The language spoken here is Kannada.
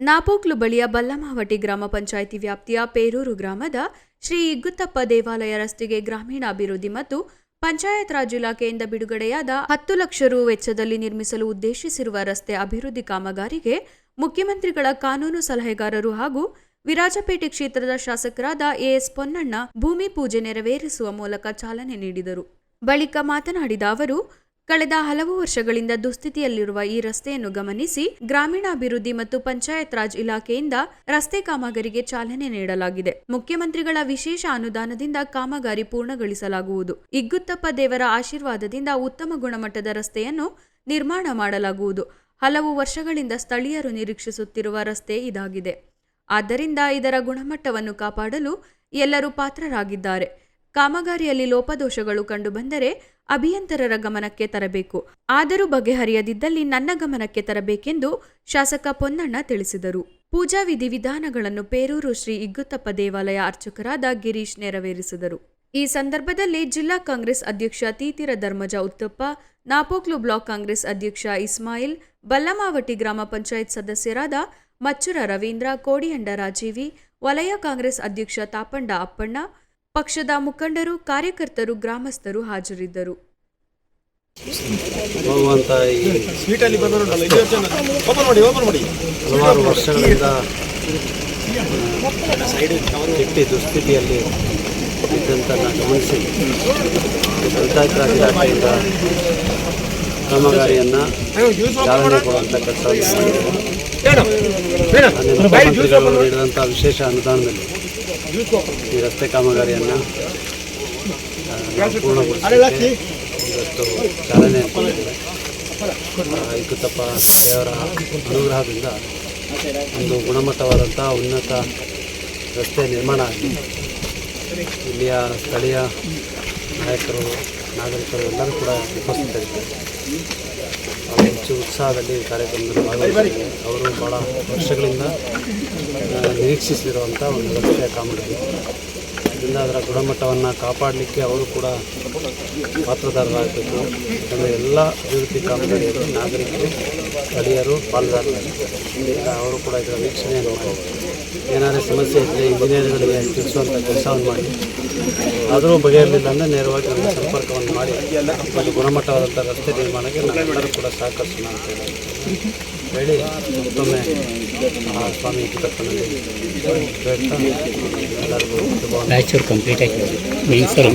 ನಾಪೋಕ್ಲು ಬಳಿಯ ಬಲ್ಲಮಾವಟಿ ಗ್ರಾಮ ಪಂಚಾಯಿತಿ ವ್ಯಾಪ್ತಿಯ ಪೇರೂರು ಗ್ರಾಮದ ಶ್ರೀ ಇಗ್ಗುತ್ತಪ್ಪ ದೇವಾಲಯ ರಸ್ತೆಗೆ ಗ್ರಾಮೀಣಾಭಿವೃದ್ಧಿ ಮತ್ತು ಪಂಚಾಯತ್ ರಾಜ್ ಇಲಾಖೆಯಿಂದ ಬಿಡುಗಡೆಯಾದ ಹತ್ತು ಲಕ್ಷ ರು ವೆಚ್ಚದಲ್ಲಿ ನಿರ್ಮಿಸಲು ಉದ್ದೇಶಿಸಿರುವ ರಸ್ತೆ ಅಭಿವೃದ್ಧಿ ಕಾಮಗಾರಿಗೆ ಮುಖ್ಯಮಂತ್ರಿಗಳ ಕಾನೂನು ಸಲಹೆಗಾರರು ಹಾಗೂ ವಿರಾಜಪೇಟೆ ಕ್ಷೇತ್ರದ ಶಾಸಕರಾದ ಎಎಸ್ ಪೊನ್ನಣ್ಣ ಭೂಮಿ ಪೂಜೆ ನೆರವೇರಿಸುವ ಮೂಲಕ ಚಾಲನೆ ನೀಡಿದರು. ಬಳಿಕ ಮಾತನಾಡಿದ ಅವರು ಕಳೆದ ಹಲವು ವರ್ಷಗಳಿಂದ ದುಸ್ಥಿತಿಯಲ್ಲಿರುವ ಈ ರಸ್ತೆಯನ್ನು ಗಮನಿಸಿ ಗ್ರಾಮೀಣಾಭಿವೃದ್ಧಿ ಮತ್ತು ಪಂಚಾಯತ್ ರಾಜ್ ಇಲಾಖೆಯಿಂದ ರಸ್ತೆ ಕಾಮಗಾರಿಗೆ ಚಾಲನೆ ನೀಡಲಾಗಿದೆ. ಮುಖ್ಯಮಂತ್ರಿಗಳ ವಿಶೇಷ ಅನುದಾನದಿಂದ ಕಾಮಗಾರಿ ಪೂರ್ಣಗೊಳಿಸಲಾಗುವುದು. ಇಗ್ಗುತ್ತಪ್ಪ ದೇವರ ಆಶೀರ್ವಾದದಿಂದ ಉತ್ತಮ ಗುಣಮಟ್ಟದ ರಸ್ತೆಯನ್ನು ನಿರ್ಮಾಣ ಮಾಡಲಾಗುವುದು. ಹಲವು ವರ್ಷಗಳಿಂದ ಸ್ಥಳೀಯರು ನಿರೀಕ್ಷಿಸುತ್ತಿರುವ ರಸ್ತೆ ಇದಾಗಿದೆ. ಆದ್ದರಿಂದ ಇದರ ಗುಣಮಟ್ಟವನ್ನು ಕಾಪಾಡಲು ಎಲ್ಲರೂ ಪಾತ್ರರಾಗಿದ್ದಾರೆ. ಕಾಮಗಾರಿಯಲ್ಲಿ ಲೋಪದೋಷಗಳು ಕಂಡುಬಂದರೆ ಅಭಿಯಂತರರ ಗಮನಕ್ಕೆ ತರಬೇಕು. ಆದರೂ ಬಗೆಹರಿಯದಿದ್ದಲ್ಲಿ ನನ್ನ ಗಮನಕ್ಕೆ ತರಬೇಕೆಂದು ಶಾಸಕ ಪೊನ್ನಣ್ಣ ತಿಳಿಸಿದರು. ಪೂಜಾ ವಿಧಿವಿಧಾನಗಳನ್ನು ಪೇರೂರು ಶ್ರೀ ಇಗ್ಗುತ್ತಪ್ಪ ದೇವಾಲಯ ಅರ್ಚಕರಾದ ಗಿರೀಶ್ ನೆರವೇರಿಸಿದರು. ಈ ಸಂದರ್ಭದಲ್ಲಿ ಜಿಲ್ಲಾ ಕಾಂಗ್ರೆಸ್ ಅಧ್ಯಕ್ಷ ತೀತಿರ ಧರ್ಮಜ ಉತ್ತಪ್ಪ, ನಾಪೋಕ್ಲು ಬ್ಲಾಕ್ ಕಾಂಗ್ರೆಸ್ ಅಧ್ಯಕ್ಷ ಇಸ್ಮಾಯಿಲ್, ಬಲ್ಲಮಾವಟಿ ಗ್ರಾಮ ಪಂಚಾಯತ್ ಸದಸ್ಯರಾದ ಮಚ್ಚುರ ರವೀಂದ್ರ ಕೋಡಿಯಂಡ ರಾಜೀವಿ, ವಲಯ ಕಾಂಗ್ರೆಸ್ ಅಧ್ಯಕ್ಷ ತಾಪಂಡ ಅಪ್ಪಣ್ಣ ಪಕ್ಷದ ಮುಖಂಡರು ಕಾರ್ಯಕರ್ತರು ಗ್ರಾಮಸ್ಥರು ಹಾಜರಿದ್ದರು. ಹಲವಾರು ವರ್ಷಗಳಿಂದ ಕೆಟ್ಟ ದುಸ್ಥಿತಿಯಲ್ಲಿ ಇದ್ದಂಥನ್ನು ಗಮನಿಸಿ. ಪಂಚಾಯತ್ ರಾಜ್ ಇಲಾಖೆಯಿಂದ ಕಾಮಗಾರಿಯನ್ನು ಚಾಲನೆ ಕೊಡುವಂಥ ಕೆಲಸ ನೀಡಿದಂಥ ವಿಶೇಷ ಅನುದಾನದಲ್ಲಿ ಈ ರಸ್ತೆ ಕಾಮಗಾರಿಯನ್ನು ಪೂರ್ಣಗೊಳಿಸಲಿಕ್ಕೆ ಇವತ್ತು ಚಾಲನೆ ಇಕ್ಕುತ್ತಪ್ಪ ದೇವರ ಅನುಗ್ರಹದಿಂದ ಒಂದು ಗುಣಮಟ್ಟವಾದಂಥ ಉನ್ನತ ರಸ್ತೆ ನಿರ್ಮಾಣ ಆಗಿದೆ. ಇಲ್ಲಿಯ ಸ್ಥಳೀಯ ನಾಯಕರು, ನಾಗರಿಕರು ಎಲ್ಲರೂ ಕೂಡ ಉಪಸ್ಥಿತರಿದ್ದಾರೆ. ಹೆಚ್ಚು ಉತ್ಸಾಹದಲ್ಲಿ ಕಾರ್ಯಕ್ರಮದಲ್ಲಿ ಭಾಗವಹಿಸಿದ್ದಾರೆ. ಅವರು ಭಾಳ ವರ್ಷಗಳಿಂದ ನಿರೀಕ್ಷಿಸಿರುವಂಥ ಒಂದು ರಸ್ತೆಯ ಕಾಮಗಾರಿ. ಇದರಿಂದ ಅದರ ಗುಣಮಟ್ಟವನ್ನು ಕಾಪಾಡಲಿಕ್ಕೆ ಅವರು ಕೂಡ ಪಾತ್ರದಾರರಾಗಬೇಕು ಯಾಕಂದರೆ ಎಲ್ಲ ಅಭಿವೃದ್ಧಿ ಕಾಮಗಾರಿಯಲ್ಲಿ ನಾಗರಿಕರು ಸ್ಥಳೀಯರು ಪಾಲ್ಗೊಳ್ಳಬೇಕು ಅವರು ಕೂಡ ಇದರ ವೀಕ್ಷಣೆ ಮಾಡಿ ಏನಾದರೂ ಸಮಸ್ಯೆ ಇದ್ದರೆ ಇಂಜಿನಿಯರ್ಗಳಿಗೆ ತಿಳಿಸುವಂಥ ಕೆಲಸವನ್ನು ಮಾಡಿ. ಆದರೂ ಬಗೆಹರಲಿಲ್ಲ ಅಂದರೆ ನೇರವಾಗಿ ನಮ್ಮ ಸಂಪರ್ಕವನ್ನು ಮಾಡಿ. ಒಂದು ಗುಣಮಟ್ಟವಾದಂಥ ರಸ್ತೆ ನಿರ್ಮಾಣಕ್ಕೆ ನಾವೆಲ್ಲರೂ ಕೂಡ ಸಹಕರಿಸೋಣ ಅಂತ ಹೇಳಿ ಮತ್ತೊಮ್ಮೆ ಸ್ವಾಮಿ ಬೇಡ್ತಾ ಎಲ್ಲರಿಗೂ ಕಂಪ್ಲೀಟ್ ಆಗಿ ಮೈಸೂರು